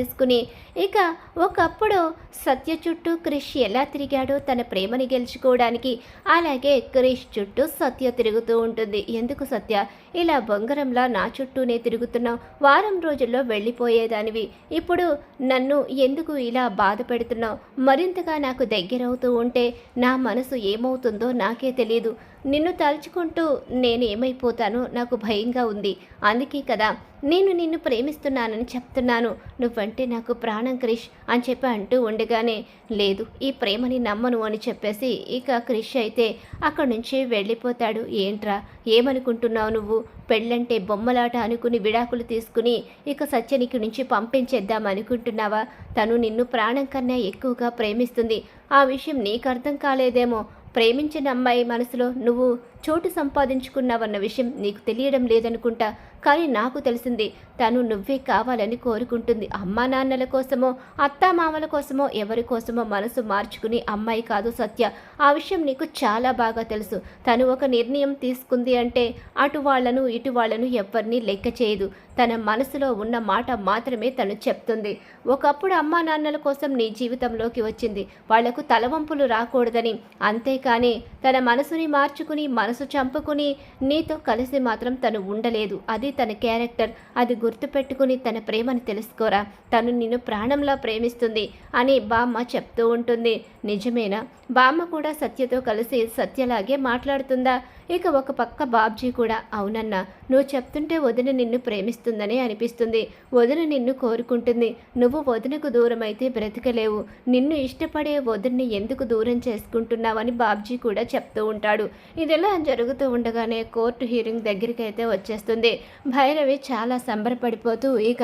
చేసుకుని ఇక ఒకప్పుడు సత్య చుట్టూ క్రిష్ ఎలా తిరిగాడో తన ప్రేమని గెలుచుకోవడానికి అలాగే క్రిష్ చుట్టూ సత్య తిరుగుతూ ఉంటుంది. ఎందుకు సత్య? ఇలా బొంగరంలా నా చుట్టూనే తిరుగుతున్నావు. వారం రోజుల్లో వెళ్ళిపోయేదానివి. ఇప్పుడు నన్ను ఎందుకు ఇలా బాధ పెడుతున్నావు? మరింతగా నాకు దగ్గరవుతూ ఉంటే నా మనసు ఏమవుతుందో నాకే తెలియదు నిన్ను తలుచుకుంటూ నేను ఏమైపోతానో నాకు భయంగా ఉంది. అందుకే కదా నేను నిన్ను ప్రేమిస్తున్నానని చెప్తున్నాను. నువ్వంటే నాకు ప్రాణం క్రిష్ అని చెప్పి అంటూ ఉండగానే లేదు ఈ ప్రేమని నమ్మను అని చెప్పేసి ఇక క్రిష్ అయితే అక్కడి నుంచి వెళ్ళిపోతాడు. ఏంట్రా ఏమనుకుంటున్నావు నువ్వు? పెళ్ళంటే బొమ్మలాట అనుకుని విడాకులు తీసుకుని ఇక సత్యనికి నుంచి పంపించేద్దాం అనుకుంటున్నావా? తను నిన్ను ప్రాణం కన్నా ఎక్కువగా ప్రేమిస్తుంది. ఆ విషయం నీకు అర్థం కాలేదేమో. ప్రేమించిన అమ్మాయి మనసులో నువ్వు చోటు సంపాదించుకున్నావన్న విషయం నీకు తెలియడం లేదనుకుంటా. కానీ నాకు తెలిసింది తను నువ్వే కావాలని కోరుకుంటుంది. అమ్మా నాన్నల కోసమో అత్తామామల కోసమో ఎవరి కోసమో మనసు మార్చుకుని అమ్మాయి కాదు సత్య. ఆ విషయం నీకు చాలా బాగా తెలుసు. తను ఒక నిర్ణయం తీసుకుంది అంటే అటు వాళ్ళను ఇటు వాళ్ళను ఎవరిని లెక్క చేయదు. తన మనసులో ఉన్న మాట మాత్రమే తను చెప్తుంది. ఒకప్పుడు అమ్మా నాన్నల కోసం నీ జీవితంలోకి వచ్చింది. వాళ్ళకు తలవంపులు రాకూడదని. అంతేకాని తన మనసుని మార్చుకుని మనసు చంపుకుని నీతో కలిసి మాత్రం తను ఉండలేదు. అది తన క్యారెక్టర్. అది గుర్తుపెట్టుకుని తన ప్రేమని తెలుసుకోరా? తను నిన్ను ప్రాణంలా ప్రేమిస్తుంది అని బామ్మ చెప్తూ ఉంటుంది. నిజమేనా? బామ్మ కూడా సత్యతో కలిసి సత్యలాగే మాట్లాడుతుందా? ఇక ఒక పక్క బాబ్జీ కూడా అవునన్నా నువ్వు చెప్తుంటే వదిన నిన్ను ప్రేమిస్తుందని అనిపిస్తుంది. వదిన నిన్ను కోరుకుంటుంది. నువ్వు వదినకు దూరం అయితే బ్రతకలేవు. నిన్ను ఇష్టపడే వదిన్ని ఎందుకు దూరం చేసుకుంటున్నావని బాబ్జీ కూడా చెప్తూ ఉంటాడు. ఇదిలా జరుగుతూ ఉండగానే కోర్టు హీరింగ్ దగ్గరికి అయితే వచ్చేస్తుంది. భైరవి చాలా సంబరపడిపోతూ ఇక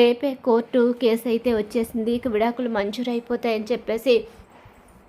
రేపే కోర్టు కేసు అయితే వచ్చేసింది. ఇక విడాకులు మంజూరైపోతాయని చెప్పేసి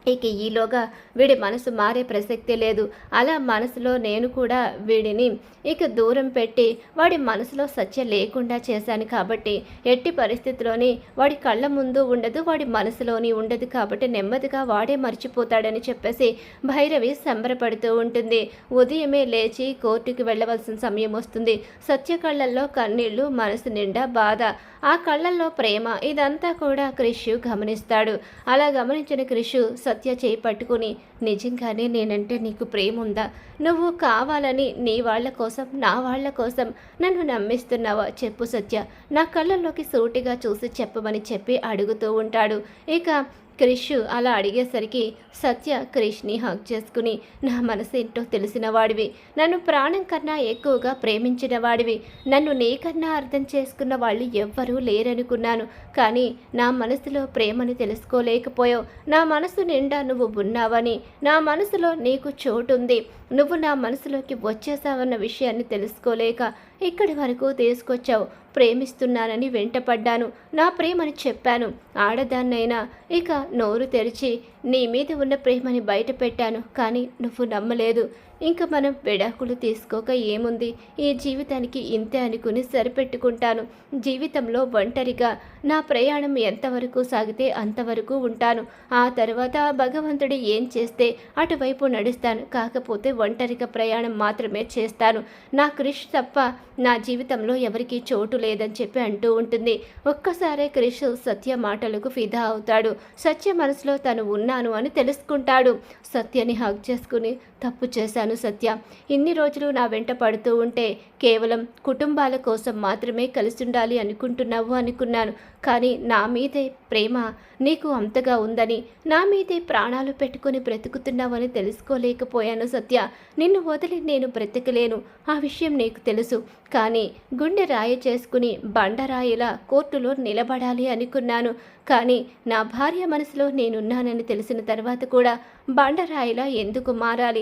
ఇక ఈలోగా వీడి మనసు మారే ప్రసక్తి లేదు. అలా మనసులో నేను కూడా వీడిని ఇక దూరం పెట్టి వాడి మనసులో సత్య లేకుండా చేశాను కాబట్టి ఎట్టి పరిస్థితిలోని వాడి కళ్ళ ముందు ఉండదు వాడి మనసులోని ఉండదు కాబట్టి నెమ్మదిగా వాడే మర్చిపోతాడని చెప్పేసి భైరవి సంబరపడుతూ ఉంటుంది. ఉదయమే లేచి కోర్టుకి వెళ్ళవలసిన సమయం వస్తుంది. సత్య కళ్ళల్లో కన్నీళ్ళు మనసు నిండా బాధ ఆ కళ్ళల్లో ప్రేమ ఇదంతా కూడా క్రిషు గమనిస్తాడు. అలా గమనించిన క్రిషు సత్య చేపట్టుకుని నిజంగానే నేనంటే నీకు ప్రేమ ఉందా నువ్వు కావాలని నీ వాళ్ళ కోసం నా వాళ్ళ కోసం నన్ను నమ్మిస్తున్నావా? చెప్పు సత్య. నా కళ్ళల్లోకి సూటిగా చూసి చెప్పమని చెప్పి అడుగుతూ ఉంటాడు. ఇక క్రిష్ అలా అడిగేసరికి సత్య క్రిష్ని హక్ చేసుకుని నా మనసు ఏంటో తెలిసిన వాడివి నన్ను ప్రాణం కన్నా ఎక్కువగా ప్రేమించిన వాడివి నన్ను నీకన్నా అర్థం చేసుకున్న వాళ్ళు ఎవ్వరూ లేరనుకున్నాను. కానీ నా మనసులో ప్రేమని తెలుసుకోలేకపోయావు. నా మనసు నిండా నువ్వు ఉన్నావని నా మనసులో నీకు చోటుంది. నువ్వు నా మనసులోకి వచ్చేసావన్న విషయాన్ని తెలుసుకోలేక ఇక్కడి వరకు తీసుకొచ్చావు. ప్రేమిస్తున్నానని వెంటపడ్డాను. నా ప్రేమని చెప్పాను. ఆడదాన్నైనా ఇక నోరు తెరిచి నీ మీద ఉన్న ప్రేమని బయట పెట్టాను కానీ నువ్వు నమ్మలేదు. ఇంకా మనం విడాకులు తీసుకోక ఏముంది? ఈ జీవితానికి ఇంతే అనుకుని సరిపెట్టుకుంటాను. జీవితంలో ఒంటరిగా నా ప్రయాణం ఎంతవరకు సాగితే అంతవరకు ఉంటాను. ఆ తర్వాత భగవంతుడు ఏం చేస్తే అటువైపు నడుస్తాను. కాకపోతే ఒంటరిగా ప్రయాణం మాత్రమే చేస్తాను. నా క్రిష్ తప్ప నా జీవితంలో ఎవరికీ చోటు లేదని చెప్పి అంటూ ఉంటుంది. ఒక్కసారే క్రిష్ సత్య మాటలకు ఫిదా అవుతాడు. సత్య మనసులో తను ఉన్నాను అని తెలుసుకుంటాడు. సత్యని హగ్ చేసుకుని తప్పు చేశాను సత్య. ఇన్ని రోజులు నా వెంట పడుతూ ఉంటే కేవలం కుటుంబాల కోసం మాత్రమే కలిసి ఉండాలి అనుకుంటున్నావు అనుకున్నాను. కానీ నా మీదే ప్రేమ నీకు అంతగా ఉందని నా మీదే ప్రాణాలు పెట్టుకుని బ్రతుకుతున్నావని తెలుసుకోలేకపోయాను సత్య. నిన్ను వదిలి నేను బ్రతకలేను. ఆ విషయం నీకు తెలుసు. కానీ గుండె రాయి చేసుకుని బండరాయిలా కోర్టులో నిలబడాలి అనుకున్నాను. కానీ నా భార్య మనసులో నేనున్నానని తెలిసిన తర్వాత కూడా బండరాయిలా ఎందుకు మారాలి?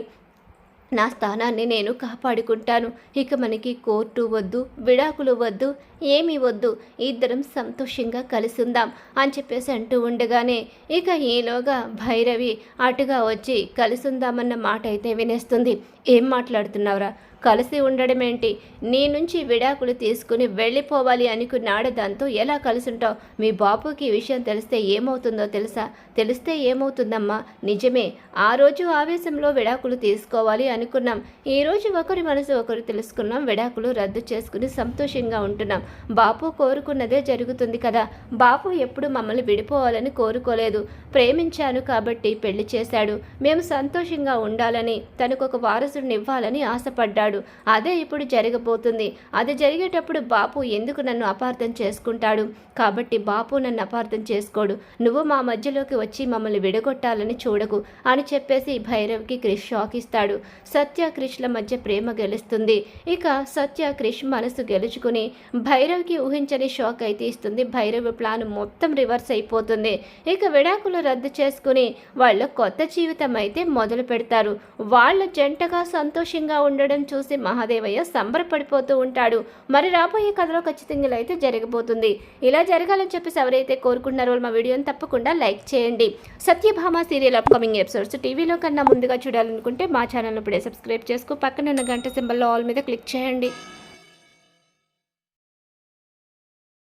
నా స్థానాన్ని నేను కాపాడుకుంటాను. ఇక మనకి కోర్టు వద్దు విడాకులు వద్దు ఏమీ వద్దు ఇద్దరం సంతోషంగా కలిసి ఉందాం అని చెప్పేసి అంటూ ఉండగానే ఇక ఈలోగా భైరవి అటుగా వచ్చి కలిసి ఉందామన్న మాట అయితే వినేస్తుంది. ఏం మాట్లాడుతున్నావురా? కలిసి ఉండడమేంటి నీ నుంచి విడాకులు తీసుకుని వెళ్ళిపోవాలి అనుకున్నాడు దాంతో ఎలా కలిసి ఉంటావు మీ బాబుకి ఈ విషయం తెలిస్తే ఏమవుతుందో తెలుసా? తెలిస్తే ఏమవుతుందమ్మా? నిజమే ఆ రోజు ఆవేశంలో విడాకులు తీసుకోవాలి అనుకున్నాం. ఈరోజు ఒకరి మనసు ఒకరు తెలుసుకున్నాం విడాకులు రద్దు చేసుకుని సంతోషంగా ఉంటున్నాం. బాపు కోరుకున్నదే జరుగుతుంది కదా. బాపు ఎప్పుడు మమ్మల్ని విడిపోవాలని కోరుకోలేదు. ప్రేమించాను కాబట్టి పెళ్ళి చేశాడు. మేము సంతోషంగా ఉండాలని తనకు ఒక వారసుడినివ్వాలని ఆశపడ్డాడు. అదే ఇప్పుడు జరగబోతుంది. అది జరిగేటప్పుడు బాపు ఎందుకు నన్ను అపార్థం చేసుకుంటాడు? కాబట్టి బాపు నన్ను అపార్థం చేసుకోడు. నువ్వు మా మధ్యలోకి వచ్చి మమ్మల్ని విడగొట్టాలని చూడకు అని చెప్పేసి భైరవ్కి క్రిష్ షాక్ ఇస్తాడు. సత్య క్రిష్ల మధ్య ప్రేమ గెలుస్తుంది. ఇక సత్య క్రిష్ మనసు గెలుచుకుని భైరవ్కి ఊహించని షాక్ అయితే ఇస్తుంది. భైరవ్ ప్లాన్ మొత్తం రివర్స్ అయిపోతుంది. ఇక విడాకులు రద్దు చేసుకుని వాళ్ళు కొత్త జీవితం అయితే మొదలు పెడతారు. వాళ్ళ జంటగా సంతోషంగా ఉండడం చూసి మహాదేవయ్య సంబరపడిపోతూ ఉంటాడు. మరి రాబోయే కథలో ఖచ్చితంగా అయితే జరగబోతుంది. ఇలా జరగాలని చెప్పేసి ఎవరైతే కోరుకుంటున్నారో వాళ్ళు మా వీడియోని తప్పకుండా లైక్ చేయండి. సత్యభామ సీరియల్ అప్కమింగ్ ఎపిసోడ్స్ టీవీలో కన్నా ముందుగా చూడాలనుకుంటే మా ఛానల్ ఇప్పుడే సబ్స్క్రైబ్ చేసుకో. పక్కన ఉన్న గంట సింబల్లో ఆల్ మీద క్లిక్ చేయండి.